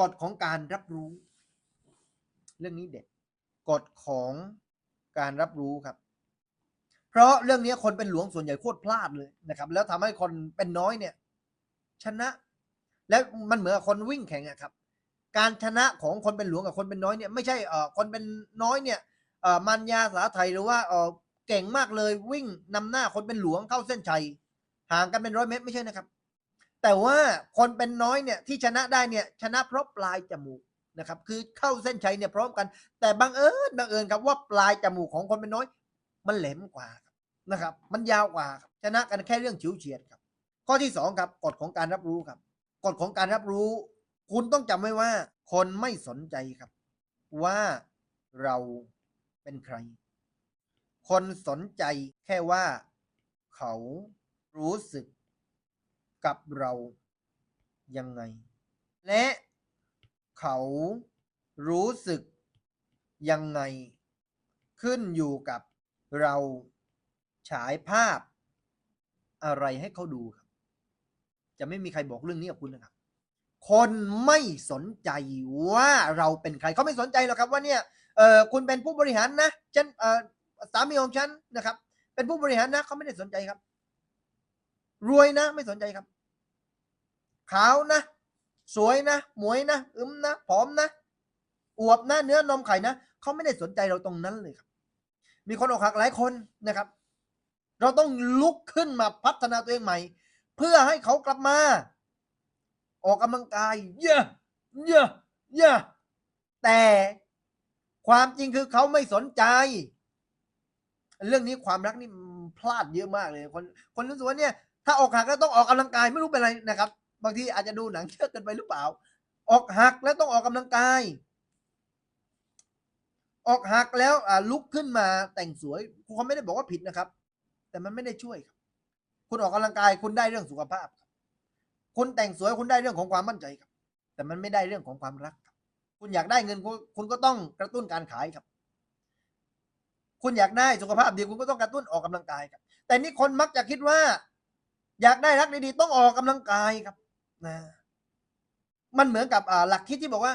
กฎของการรับรู้ เรื่องนี้เด็ดกฎของการรับรู้ครับ เพราะเรื่องนี้คนเป็นหลวงส่วนใหญ่โคตรพลาดเลยนะครับ แล้วทำให้คนเป็นน้อยเนี่ย ชนะ แล้วมันเหมือนคนวิ่งแข่งอะครับ การชนะของคนเป็นหลวงกับคนเป็นน้อยเนี่ยไม่ใช่เอ่อคนเป็นน้อยเนี่ยเอ่อมันยาสาไทยหรือว่าเอ่อเก่งมากเลยวิ่งนำหน้าคนเป็นหลวงเข้าเส้นชัยห่างกันเป็นร้อยเมตรไม่ใช่นะครับ แต่ว่าคนเป็นน้อยเนี่ยที่ชนะได้เนี่ยชนะเพราะปลายจมูกนะครับ คือเข้าเส้นชัยเนี่ยพร้อมกัน แต่บังเอิญบังเอิญครับว่าปลายจมูกของคนเป็นน้อย มันแหลมกว่านะครับ มันยาวกว่าชนะกันแค่เรื่องฉิวเฉียดครับ ข้อที่สองครับกฎของการรับรู้ครับกฎของการรับรู้ คุณต้องจำไว้ว่า คนไม่สนใจครับ ว่าเราเป็นใคร คนสนใจแค่ว่าเขารู้สึก กับเรายังไง และเขารู้สึกยังไง ขึ้นอยู่กับเราฉายภาพอะไรให้เขาดูครับ จะไม่มีใครบอกเรื่องนี้กับคุณนะครับ คนไม่สนใจว่าเราเป็นใครเขาไม่สนใจหรอกครับว่าเนี่ยเออคุณเป็นผู้บริหารนะฉันเออสามีของฉันนะครับ เป็นผู้บริหารนะเขาไม่ได้สนใจครับ รวยนะ ไม่สนใจครับ ขาวนะ สวยนะ หมวยนะ อึมนะ ผอมนะ อวบนะ เนื้อนมไข่นะ เขาไม่ได้สนใจเราตรงนั้นเลยครับ มีคนอกหักหลายคนนะครับ เราต้องลุกขึ้นมาพัฒนาตัวเองใหม่ เพื่อให้เขากลับมา ออกกำลังกาย เยอะ เยอะ เยอะ แต่ความจริงคือเขาไม่สนใจ เรื่องนี้ความรักนี่พลาดเยอะมากเลย คนคนรู้สึกว่าเนี่ยถ้าออกหักแล้วต้องออกกำลังกายไม่รู้เป็นไรนะครับ บางทีอาจจะดูหนังเยอะเกินไปหรือเปล่า ออกหักแล้วต้องออกกำลังกาย ออกหักแล้วลุกขึ้นมาแต่งสวยเขาไม่ได้บอกว่าผิดนะครับ แต่มันไม่ได้ช่วยครับ คุณออกกำลังกายคุณได้เรื่องสุขภาพครับคุณแต่งสวยคุณได้เรื่องของความมั่นใจครับ แต่มันไม่ได้เรื่องของความรักครับ คุณอยากได้เงินคุณก็ต้องกระตุ้นการขายครับ คุณอยากได้สุขภาพดีคุณก็ต้องกระตุ้นออกกำลังกายครับ แต่นี่คนมักจะคิดว่า อยากได้รักดีๆต้องออกกำลังกายครับ นะมันเหมือนกับหลักคิดที่บอกว่า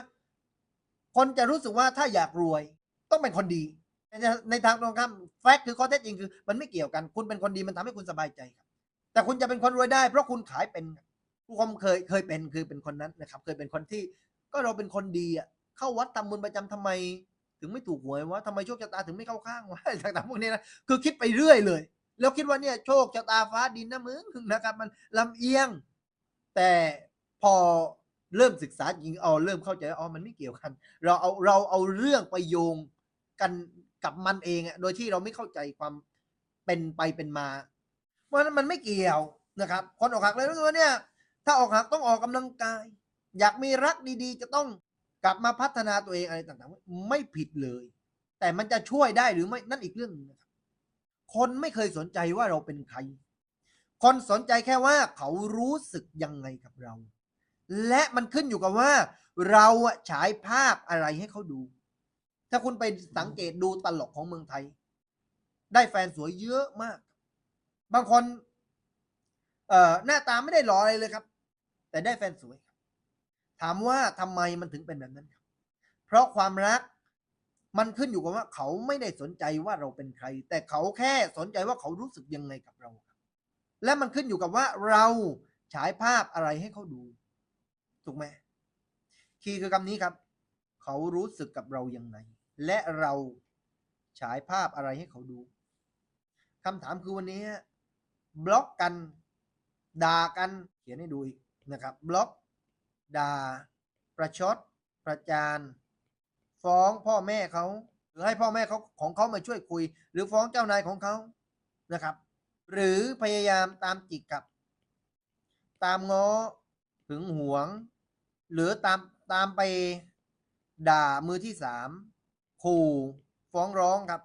คนจะรู้สึกว่าถ้าอยากรวย ต้องเป็นคนดี ในทางตรงข้ามแฟกต์คือข้อเท็จจริงคือ มันไม่เกี่ยวกัน คุณเป็นคนดีมันทำให้คุณสบายใจครับ แต่คุณจะเป็นคนรวยได้ เพราะคุณขายเป็นผู้คมเคยเคยเป็นคือเป็นคนนั้นนะครับ เคยเป็นคนที่ก็เราเป็นคนดีอะเข้าวัดทำบุญประจำทำไม ถึงไม่ถูกหวยวะทำไมโชคชะตาถึงไม่เข้าข้างวะต่างๆพวกนี้นะคือคิดไปเรื่อยเลย แล้วคิดว่าเนี่ยโชคชะตาฟ้าดินนะมึงนะครับ มันลำเอียง แต่พอเริ่มศึกษาจริงอ๋อเริ่มเข้าใจอ๋อมันไม่เกี่ยวกัน เราเอาเราเอาเรื่องไปโยงกันกับมันเองอะโดยที่เราไม่เข้าใจความเป็นไปเป็นมา เพราะนั้นมันไม่เกี่ยวนะครับ คนออกหักเลยรู้สึกว่าเนี่ย ถ้าออกหักต้องออกกำลังกาย อยากมีรักดีๆ จะต้องกลับมาพัฒนาตัวเองอะไรต่างๆ ไม่ผิดเลย แต่มันจะช่วยได้หรือไม่นั่นอีกเรื่องหนึงนะครับคนไม่เคยสนใจว่าเราเป็นใคร คนสนใจแค่ว่าเขารู้สึกยังไงกับเรา และมันขึ้นอยู่กับว่า เราฉายภาพอะไรให้เขาดู ถ้าคุณไปสังเกตดูตลกของเมืองไทย ได้แฟนสวยเยอะมาก บางคนเอ่อหน้าตาไม่ได้หล่ออะไรเลยครับ แต่ได้แฟนสวย ถามว่าทำไมมันถึงเป็นแบบนั้นครับ เพราะความรักมันขึ้นอยู่กับว่าเขาไม่ได้สนใจว่าเราเป็นใคร แต่เขาแค่สนใจว่าเขารู้สึกยังไงกับเรา และมันขึ้นอยู่กับว่าเราฉายภาพอะไรให้เขาดู ถูกไหมคีย์คือคำนี้ครับ เขารู้สึกกับเรายังไง และเราฉายภาพอะไรให้เขาดูคำถามคือวันนี้บล็อกกันด่ากันเขียนให้ดูอีกนะครับ บล็อกด่า ประชด ประจานฟ้องพ่อแม่เขาหรือให้พ่อแม่เขาของเขามาช่วยคุย หรือฟ้องเจ้านายของเขานะครับ หรือพยายามตามจิกกับ ตามง้อหึงหวง หรือตามตามไปด่ามือที่สามขู่ฟ้องร้องครับ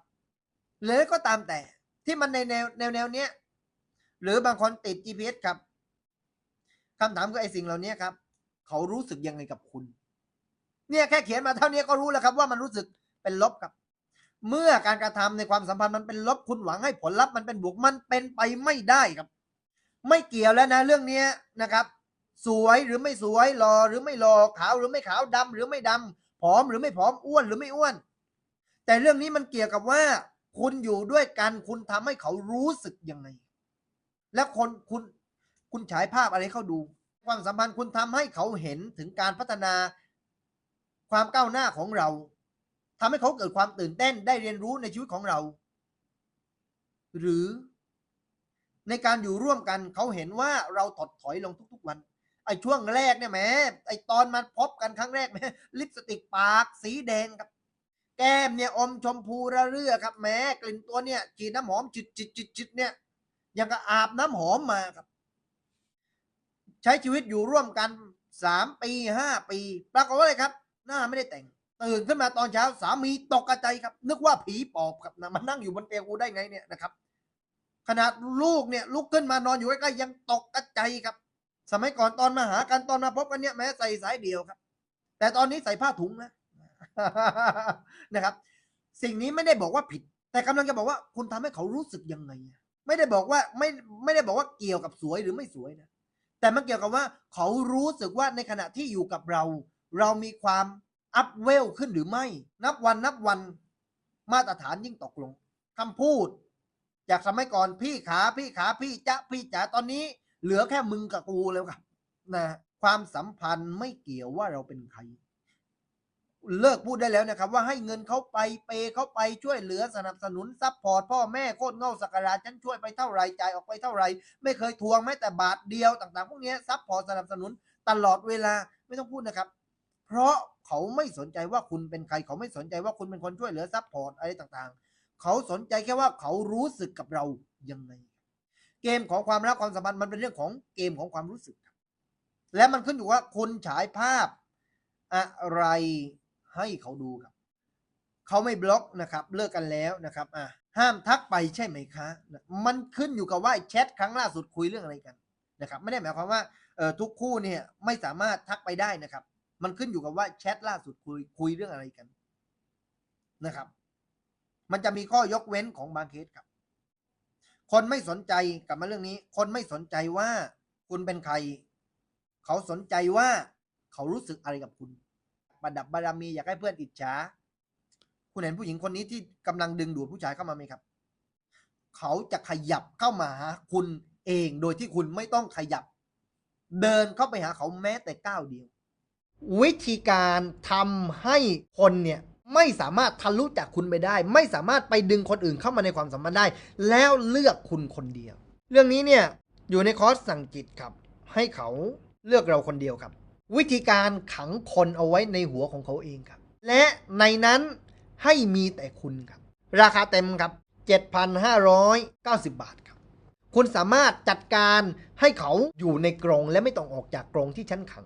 หรือก็ตามแต่ที่มันในแนวแนวแนวเนี้ยหรือบางคนติด GPS ครับคำถามคือไอ้สิ่งเหล่านี้ครับ เขารู้สึกยังไงกับคุณ เนี่ยแค่เขียนมาเท่านี้ก็รู้แล้วครับว่ามันรู้สึกเป็นลบครับ เมื่อการกระทำในความสัมพันธ์มันเป็นลบคุณหวังให้ผลลัพธ์มันเป็นบวกมันเป็นไปไม่ได้ครับ ไม่เกี่ยวแล้วนะเรื่องนี้นะครับ สวยหรือไม่สวยหล่อหรือไม่หล่อขาวหรือไม่ขาวดำหรือไม่ดำผอมหรือไม่ผอมอ้วนหรือไม่อ้วน แต่เรื่องนี้มันเกี่ยวกับว่า คุณอยู่ด้วยกันคุณทำให้เขารู้สึกยังไง และคนคุณคุณฉายภาพอะไรให้เขาดู ความสัมพันธ์คุณทำให้เขาเห็นถึงการพัฒนาความก้าวหน้าของเรา ทำให้เขาเกิดความตื่นเต้นได้เรียนรู้ในชีวิตของเรา หรือในการอยู่ร่วมกันเขาเห็นว่าเราถดถอยลงทุกๆวัน ไอ้ช่วงแรกเนี่ยแหมไอ้ตอนมาพบกันครั้งแรกแหมลิปสติกปากสีแดงครับ แก้มเนี่ยอมชมพูระเรื่อครับแหมกลิ่นตัวเนี่ยฉีน้ำหอมจิตจิตจิตจิตเนี่ยยังกับอาบน้ำหอมมาครับ ใช้ชีวิตอยู่ร่วมกันสามปีห้าปี ปรากฏว่าอะไรครับ หน้าไม่ได้แต่ง ตื่นขึ้นมาตอนเช้าสามีตกกระใจครับ นึกว่าผีปอบครับนะมันนั่งอยู่บนเตียงกูได้ไงเนี่ยนะครับ ขนาดลูกเนี่ยลุกขึ้นมานอนอยู่ใกล้ๆยังตกกระใจครับ สมัยก่อนตอนมาหากันตอนมาพบกันเนี่ยแม้ใส่สายเดียวครับ แต่ตอนนี้ใส่ผ้าถุงนะนะครับ สิ่งนี้ไม่ได้บอกว่าผิด แต่กำลังจะบอกว่าคุณทำให้เขารู้สึกยังไงไม่ได้บอกว่าไม่ไม่ได้บอกว่าเกี่ยวกับสวยหรือไม่สวยนะแต่มันเกี่ยวกับว่าเขารู้สึกว่าในขณะที่อยู่กับเรา เรามีความ อัพเวลขึ้นหรือไม่ นับวันนับวันมาตรฐานยิ่งตกลงคำพูด จากสมัยก่อนพี่ขาพี่ขาพี่จ๊ะพี่จ๋าตอนนี้ เหลือแค่มึงกับกูแล้วครับนะความสัมพันธ์ไม่เกี่ยวว่าเราเป็นใคร เลิกพูดได้แล้วนะครับ ว่าให้เงินเขาไปเปย์เขาไปช่วยเหลือสนับสนุนซัพพอร์ตพ่อแม่โคตรเง่าสักการะฉันช่วยไปเท่าไรจ่ายออกไปเท่าไร ไม่เคยทวงแม้แต่บาทเดียวต่าง ๆ พวกนี้ซัพพอร์ตสนับสนุนตลอดเวลาไม่ต้องพูดนะครับ เพราะเขาไม่สนใจว่าคุณเป็นใคร เขาไม่สนใจว่าคุณเป็นคนช่วยเหลือซัพพอร์ตอะไรต่างๆ เขาสนใจแค่ว่าเขารู้สึกกับเรายังไง เกมของความรักความสัมพันธ์มันเป็นเรื่องของเกมของความรู้สึกครับและมันขึ้นอยู่ว่าคุณฉายภาพอะไรให้เขาดูครับ เขาไม่บล็อกนะครับ เลิกกันแล้วนะครับอะห้ามทักไปใช่ไหมคะ มันขึ้นอยู่กับว่าแชทครั้งล่าสุดคุยเรื่องอะไรกันนะครับ ไม่ได้หมายความว่าเออทุกคู่เนี่ยไม่สามารถทักไปได้นะครับ มันขึ้นอยู่กับว่าแชทล่าสุดคุยคุยเรื่องอะไรกันนะครับ มันจะมีข้อยกเว้นของบางเคสครับ คนไม่สนใจกลับมาเรื่องนี้ คนไม่สนใจว่าคุณเป็นใคร เขาสนใจว่าเขารู้สึกอะไรกับคุณประดับบารมีอยากให้เพื่อนอิจฉาคุณเห็นผู้หญิงคนนี้ที่กำลังดึงดูดผู้ชายเข้ามาไหมครับ เขาจะขยับเข้ามาหาคุณเองโดยที่คุณไม่ต้องขยับ เดินเข้าไปหาเขาแม้แต่ก้าวเดียว วิธีการทำให้คนเนี่ยไม่สามารถทะลุจากคุณไปได้ ไม่สามารถไปดึงคนอื่นเข้ามาในความสัมพันธ์ได้ แล้วเลือกคุณคนเดียว เรื่องนี้เนี่ยอยู่ในคอร์สสั่งจิตครับ ให้เขาเลือกเราคนเดียวครับ วิธีการขังคนเอาไว้ในหัวของเขาเองครับ และในนั้นให้มีแต่คุณครับ ราคาเต็มครับ 7,590 บาทครับ คุณสามารถจัดการให้เขาอยู่ในกรงและไม่ต้องออกจากกรงที่ชั้นขัง